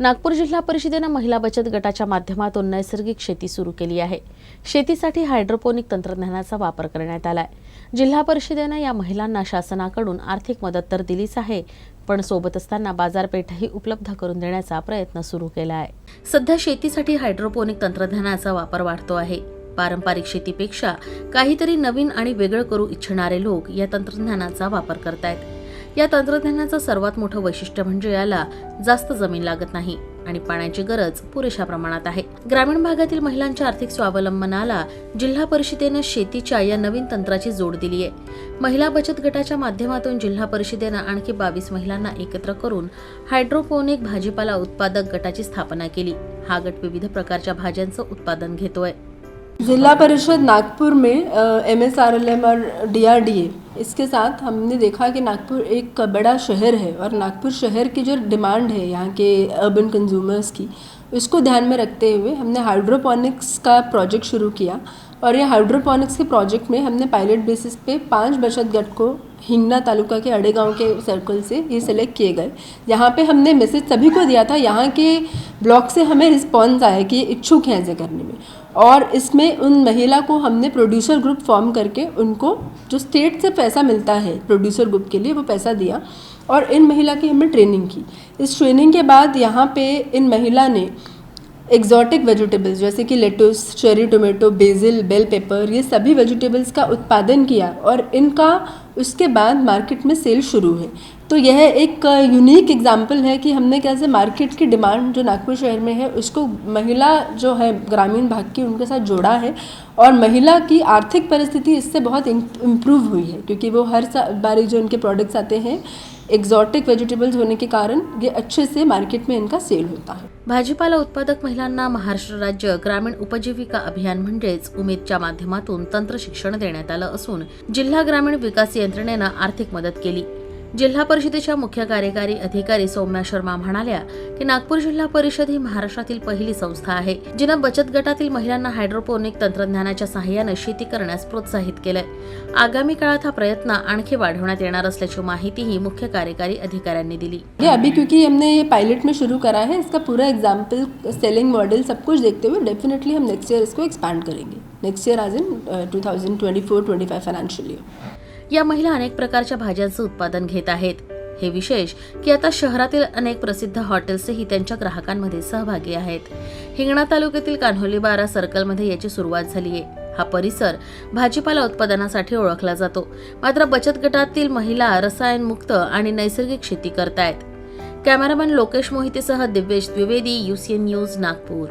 नागपूर जिल्हा परिषदेनं महिला बचत गटाच्या माध्यमातून नैसर्गिक शेती सुरू केली आहे. शेतीसाठी हायड्रोपोनिक तंत्रज्ञानाचा वापर करण्यात आलाय. जिल्हा परिषदेनं या महिलांना शासनाकडून आर्थिक मदत तर दिलीच आहे पण सोबत असताना बाजारपेठही उपलब्ध करून देण्याचा प्रयत्न सुरू केला आहे. सध्या शेतीसाठी हायड्रोपोनिक तंत्रज्ञानाचा वापर वाढतो आहे. पारंपरिक शेतीपेक्षा काहीतरी नवीन आणि वेगळं करू इच्छिणारे लोक या तंत्रज्ञानाचा वापर करतायत. या तंत्रज्ञानाचं सर्वात मोठं वैशिष्ट्य म्हणजे याला जास्त जमीन लागत नाही आणि पाण्याची गरज पुरेशा प्रमाणात आहे. ग्रामीण भागातील महिलांच्या आर्थिक स्वावलंबनाला जिल्हा परिषदेनं शेतीच्या या नवीन तंत्राची जोड दिली आहे महिला बचत गटाच्या माध्यमातून जिल्हा परिषदेनं आणखी बावीस महिलांना एकत्र करून हायड्रोपोनिक भाजीपाला उत्पादक गटाची स्थापना केली. हा गट विविध प्रकारच्या भाज्यांचं उत्पादन घेतोय. जिला परिषद नागपुर में M S R L M और डी आर डी ए इसके साथ हमने देखा कि नागपुर एक बड़ा शहर है और नागपुर शहर की जो डिमांड है यहाँ के अर्बन कंज्यूमर्स की, उसको ध्यान में रखते हुए हमने हाइड्रोपोनिक्स का प्रोजेक्ट शुरू किया और ये हाइड्रोपोनिक्स के प्रोजेक्ट में हमने पायलट बेसिस पे पाँच बचत गट को हिंगना तालुका के अड़े गाँव के सर्कल से ये सिलेक्ट किए गए। यहाँ पे हमने मैसेज सभी को दिया था, यहाँ के ब्लॉक से हमें रिस्पॉन्स आया कि ये इच्छुक हैं ऐसे करने में। और इसमें उन महिला को हमने प्रोड्यूसर ग्रुप फॉर्म करके उनको, जो स्टेट से पैसा मिलता है प्रोड्यूसर ग्रुप के लिए, वो पैसा दिया और इन महिला की हमने ट्रेनिंग की। इस ट्रेनिंग के बाद यहाँ पे इन महिला ने एक्जॉटिक वेजिटेबल्स जैसे कि lettuce cherry tomato basil bell pepper ये सभी वेजिटेबल्स का उत्पादन किया और इनका उसके बाद मार्केट में सेल शुरू है तो यह एक यूनिक एग्ज़ाम्पल है कि हमने कैसे मार्केट की डिमांड जो नागपुर शहर में है, उसको महिला जो है, ग्रामीण भाग की उनके साथ जोड़ा है और महिला की आर्थिक परिस्थिति इससे बहुत इम्प्रूव हुई है, क्योंकि वो हर बारी जो इनके प्रोडक्ट्स आते हैं एक्जॉटिक वेजिटेबल्स होने के कारण ये अच्छे से मार्केट में इनका सेल होता है। भाजीपाला उत्पादक महिलांना महाराष्ट्र राज्य ग्रामीण उपजीविका अभियान म्हणजेच उमेदच्या माध्यमातून तंत्र शिक्षण देण्यात आलं असून जिल्हा ग्रामीण विकास यंत्रणेनं आर्थिक मदत केली. जिल्हा परिषदेच्या मुख्य कार्यकारी अधिकारी सौम्या शर्मा म्हणाल्या की नागपूर जिल्हा परिषद ही महाराष्ट्रातील पहिली संस्था आहे जिनं बचत गटातील महिलांना हायड्रोपोनिक तंत्रज्ञानाच्या सहाय्यानं शेती करण्यास प्रोत्साहित केलंय. आगामी काळात हा प्रयत्न आणखी वाढवण्यात येणार असल्याची माहितीही मुख्य कार्यकारी अधिकाऱ्यांनी दिली. ये अभी क्योंकि हमने ये पायलट में शुरू करा है इसका पूरा एग्जाम्पल सेलिंग मॉडल सब कुछ देखते हुए डेफिनेटली हम नेक्स्ट ईयर इसको एक्सपैंड करेंगे। नेक्स्ट ईयर आज in two thousand twenty four twenty five financial year या महिला अनेक प्रकारच्या भाज्यांचं उत्पादन घेत आहेत. हे विशेष की आता शहरातील अनेक प्रसिद्ध हॉटेल्सही त्यांच्या ग्राहकांमध्ये सहभागी आहेत. हिंगणा तालुक्यातील कान्होली बारा सर्कलमध्ये याची सुरुवात झाली आहे. हा परिसर भाजीपाला उत्पादनासाठी ओळखला जातो. मात्र बचत गटातील महिला रसायनमुक्त आणि नैसर्गिक शेती करतायत. कॅमेरामॅन लोकेश मोहितेसह दिव्येश द्विवेदी युसीएन न्यूज नागपूर.